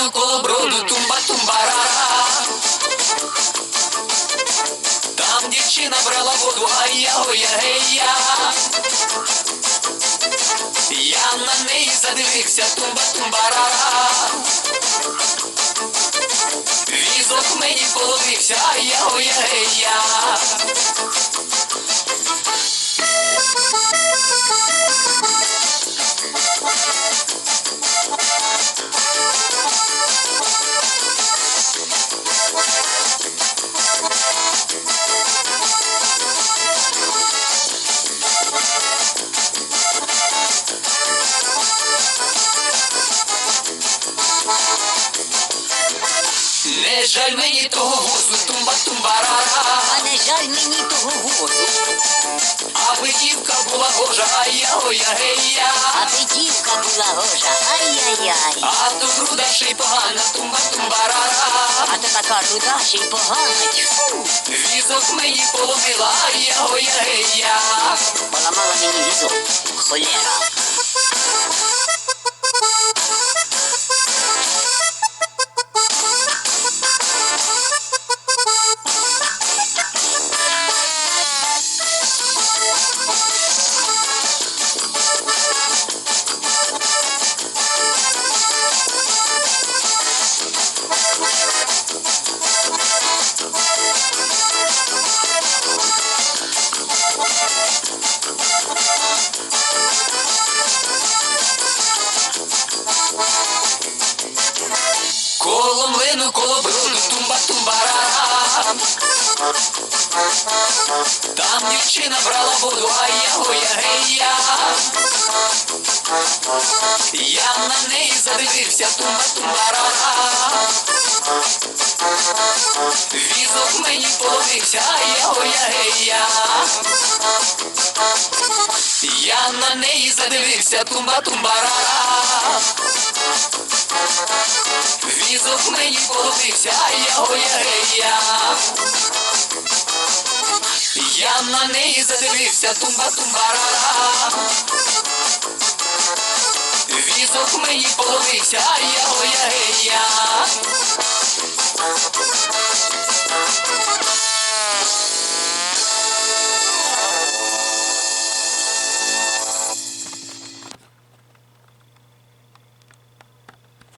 лину коло броду, тумба тумбарара. Там дівчина брала воду, а я оя гея. Я на неї задивився, тумба тумбарара. Візок мені половився, а я оя гея. Не жаль мені того гусу, тумба тумбарара. А не жаль мені того воду, Аби дівка була гожа, а я оя гея. аби дівка була гожа. Ай-яй-яй. А то груда ще й погана, тумба тумбарара. А то така руда ще й погана. Тьфу. Візок мені поломила, а я оя гея. Поламала мені візок. Холера. Коло млину, коло броду, тумба тумбарара. Там дівчина брала воду, а я оя гея. Я на неї задивився, тумба тумбарара. Візок мені половився, а я оя гея. Я на неї задивився, тумба тумбарара. Візок мені полупився, а я гея. Я на неї задивився, тумба тумбара Візок мені полупився, а я гея.